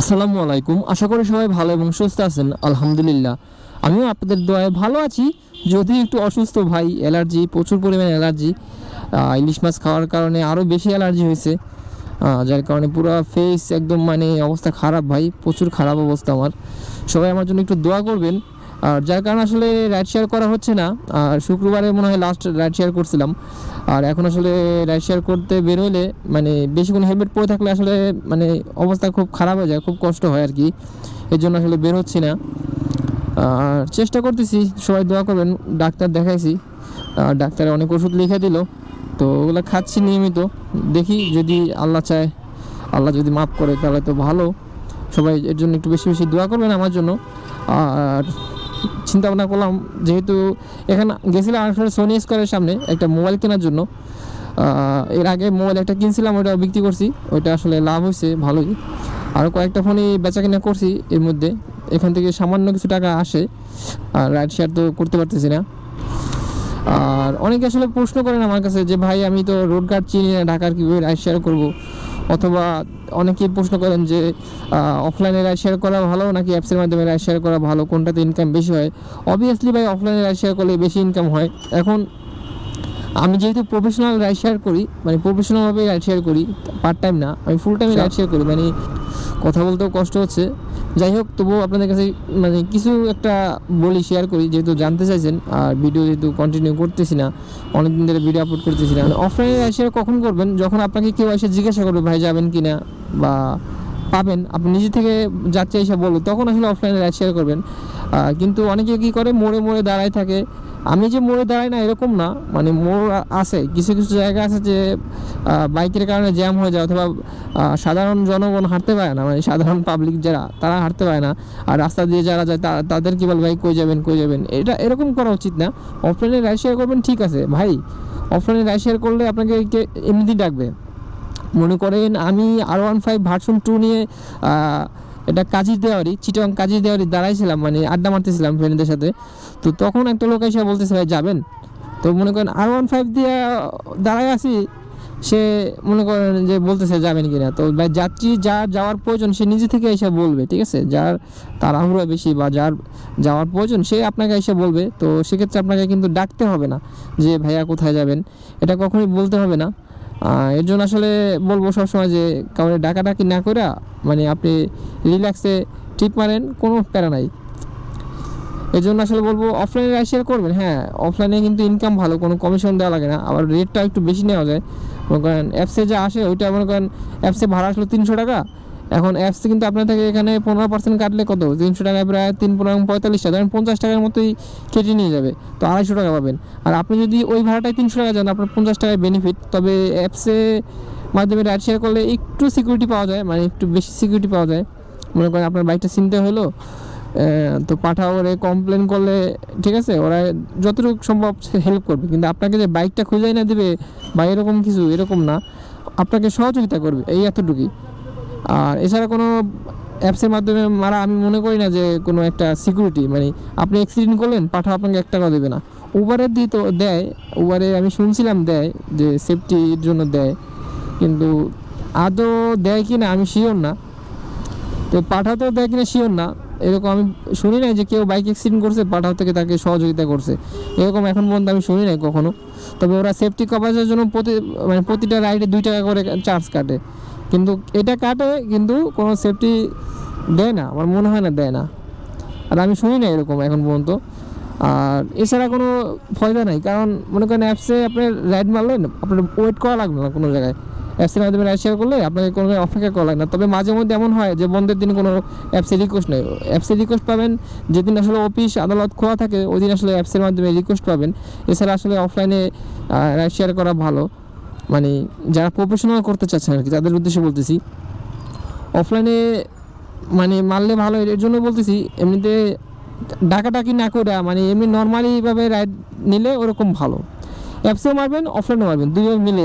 আসসালামু আলাইকুম। আশা করি সবাই ভালো এবং সুস্থ আছেন। আলহামদুলিল্লাহ। আমিও আপনাদের দোয়ায় ভালো আছি। যদি একটু অসুস্থ ভাই, অ্যালার্জি, প্রচুর পরিমাণে অ্যালার্জি ইলিশ মাছ খাওয়ার কারণে আরও বেশি অ্যালার্জি হয়েছে যার কারণে পুরো ফেস একদম মানে অবস্থা খারাপ ভাই, প্রচুর খারাপ অবস্থা আমার। সবাই আমার জন্য একটু দোয়া করবেন। আর যার কারণে আসলে রাইড শেয়ার করা হচ্ছে না। আর শুক্রবারে মনে হয় লাস্ট রাইড শেয়ার করছিলাম। আর এখন আসলে রাইড শেয়ার করতে বেরোলে মানে বেশিক্ষণ হেলমেট পরে থাকলে আসলে মানে অবস্থা খুব খারাপ হয়ে যায়, খুব কষ্ট হয় আর কি। এর জন্য আসলে বের হচ্ছি না। আর চেষ্টা করতেছি, সবাই দোয়া করবেন, ডাক্তার দেখাইছি। আর ডাক্তার অনেক ওষুধ লিখে দিল, তো ওগুলো খাচ্ছি নিয়মিত। দেখি যদি আল্লাহ চায়, আল্লাহ যদি মাফ করে, তাহলে তো ভালো। সবাই এর জন্য একটু বেশি বেশি দোয়া করবেন আমার জন্য। আর চিন্তা ভাবনা করলাম, যেহেতু এখানে গেছিলাম আসলে সোনি স্কোয়ারের সামনে একটা মোবাইল কেনার জন্য। এর আগে মোবাইল একটা কিনছিলাম ওটা বিক্রি করছি। ওইটা আসলে লাভ হয়েছে, ভালোই। আর কয়েকটা ফোনই বেচা কিনা করছি এর মধ্যে। এখান থেকে সামান্য কিছু টাকা আসে, আর রাইড শেয়ার তো করতে পারতেছি না। আর অনেকে আসলে প্রশ্ন করেন আমার কাছে যে, ভাই, আমি তো রোড গার্ড চিনি না, ঢাকার কীভাবে রাইড শেয়ার করব? অথবা অনেকেই প্রশ্ন করেন যে অফলাইনে রায় শেয়ার করা ভালো নাকি অ্যাপসের মাধ্যমে রায় শেয়ার করা ভালো? কোনটাতে ইনকাম বেশি হয়? অবভিয়াসলি ভাই অফলাইনে রায় শেয়ার করলে বেশি ইনকাম হয়। এখন আমি যেহেতু প্রফেশনাল রাইড শেয়ার করি মানে প্রফেশনালভাবে রাইড শেয়ার করি পার্ট টাইম না আমি ফুল টাইমে রাইড শেয়ার করি মানে কথা বলতেও কষ্ট হচ্ছে। যাই হোক, তবুও আপনাদের কাছে মানে কিছু একটা বলি শেয়ার করি, যেহেতু জানতে চাইছেন আর ভিডিও যেহেতু কন্টিনিউ করতেছি না, অনেকদিন ধরে ভিডিও আপলোড করতেছি না অফলাইনে রাইড শেয়ার কখন করবেন? যখন আপনাকে কেউ এসে জিজ্ঞাসা করবে, ভাই, যাবেন কি না বা পাবেন, আপনি নিজে থেকে যাচ্ছে এসে বলো তখন আসলে অফলাইনে রাইড শেয়ার করবেন। কিন্তু অনেকে কী করে? মোড়ে মোড়ে দাঁড়ায় থাকে। আমি যে মোড়ে দাঁড়াই না, এরকম না। মানে মোড় আছে, কিছু কিছু জায়গা আছে যে বাইকের কারণে জ্যাম হয়ে যায় অথবা সাধারণ জনগণ হাঁটতে পারে না। মানে সাধারণ পাবলিক যারা, তারা হাঁটতে পারে না। আর রাস্তা দিয়ে যারা যায় তাদের কি বল ভাই, কই যাবেন কই যাবেন? এটা এরকম করা উচিত না। অফলাইনে রাইড শেয়ার করবেন, ঠিক আছে। ভাই অফলাইনে রাইড শেয়ার করলে আপনাকে এমনিতেই ডাকবে। মনে করেন আমি আর ওয়ান ফাইভ ভার্সন টু নিয়ে এটা কাজী দেওয়ারি চিটং কাজী দেওয়ারি দাঁড়াইছিলাম মানে আড্ডা মারতেছিলাম ফ্রেন্ডদের সাথে। তো তখন একটা লোক এসে বলতেছে, ভাই, যাবেন? তো মনে করেন আর ওয়ান ফাইভ দিয়ে দাঁড়ায় আছি সে মনে করেন যে বলতেছে যাবেন কিনা। তো যাত্রী যার যাওয়ার প্রয়োজন সে নিজে থেকে এসে বলবে, ঠিক আছে? যার তার তাড়াহুড়ো বেশি বা যার যাওয়ার প্রয়োজন সে আপনাকে এসে বলবে। তো সেক্ষেত্রে আপনাকে কিন্তু ডাকতে হবে না যে, ভাইয়া কোথায় যাবেন? এটা কখনোই বলতে হবে না। এর জন্য আসলে বলব সবসময় যে কাউকে ডাকাডাকি না করে মানে আপনি রিল্যাক্সে ট্রিপ মারেন, কোনো প্যারা নাই। এই জন্য আসলে বলব অফলাইনে শেয়ার করবেন হ্যাঁ অফলাইনে কিন্তু ইনকাম ভালো, কোনো কমিশন দেওয়া লাগে না, আবার রেটটা একটু বেশি নেওয়া যায়। মনে করেন অ্যাপসে যা আসে, ওইটা মনে করেন অ্যাপসে ভাড়া আসলো তিনশো টাকা, এখন অ্যাপসে কিন্তু আপনার থেকে এখানে পনেরো পার্সেন্ট কাটলে কত? তিনশো টাকায় প্রায় তিন পনেরো পঁয়তাল্লিশ টাকা ধরেন পঞ্চাশ টাকার মতোই কেটে নিয়ে যাবে, তো আড়াইশো টাকা পাবেন। আর আপনি যদি ওই ভাড়াটায় তিনশো টাকা যান, আপনার পঞ্চাশ টাকায় বেনিফিট তবে অ্যাপসে মাধ্যমে রাইড শেয়ার করলে একটু সিকিউরিটি পাওয়া যায় মানে একটু বেশি সিকিউরিটি পাওয়া যায়। মনে করেন আপনার বাইকটা চিনতে হলো তো পাঠা ওরে কমপ্লেন করলে, ঠিক আছে? ওরা যতটুকু সম্ভব হেল্প করবে। কিন্তু আপনাকে যে বাইকটা খুঁজে না দেবে বা এরকম কিছু, এরকম না, আপনাকে সহযোগিতা করবে, এই এতটুকুই। আর এছাড়া কোনো অ্যাপসের মাধ্যমে মারা, আমি মনে করি না যে কোনো একটা সিকিউরিটি মানে আপনি অ্যাক্সিডেন্ট করলেন পাঠা আপনাকে এক টাকাও দেবে না। উবারের দিয়ে তো দেয় উবারে আমি শুনছিলাম দেয়, যে সেফটির জন্য দেয়। কিন্তু আদৌ দেয় কি না, আমি শিওর না। তো পাঠাতেও দেয় কিনা শিওর না। এরকম আমি শুনি নাই যে কেউ বাইক অ্যাক্সিডেন্ট করছে, পাঠাও থেকে তাকে সহযোগিতা করছে। এরকম এখন পর্যন্ত আমি শুনি নাই কখনো। তবে ওরা সেফটি কভারেজের জন্য প্রতি মানে প্রতিটা রাইডে দুই টাকা করে চার্জ কাটে। কিন্তু এটা কাটে, কিন্তু কোনো সেফটি দেয় না, আমার মনে হয় না দেয় না। আর আমি শুনি না এরকম এখন পর্যন্ত। আর এছাড়া কোনো ফয়দা নাই, কারণ মনে করেন অ্যাপসে আপনি রাইড মারলেন, আপনার ওয়েট করা লাগবে না কোনো জায়গায়। অ্যাপসের মাধ্যমে রাইড করলে আপনাকে কোনো অপেক্ষা করা লাগে না। তবে মাঝে মধ্যে এমন হয় যে বন্ধের দিন কোনো অ্যাপসে রিকোয়েস্ট নেই। অ্যাপসে রিকোয়েস্ট পাবেন যেদিন আসলে অফিস আদালত খোলা থাকে, ওই দিন আসলে অ্যাপসের মাধ্যমে রিকোয়েস্ট পাবেন। এছাড়া আসলে অফলাইনে রাইড শেয়ার করা ভালো। মানে যারা প্রফেশনাল করতে চাচ্ছেন আর কি তাদের উদ্দেশ্যে বলতেছি। অফলাইনে মানে মারলে ভালো, এর জন্য বলতেছি, এমনিতে ডাকাডাকি না করে মানে এমনি নর্মালিভাবে রাইড নিলে ওরকম ভালো। অ্যাপসেও মারবেন অফলাইনেও মারবেন দুইভাবে মিলে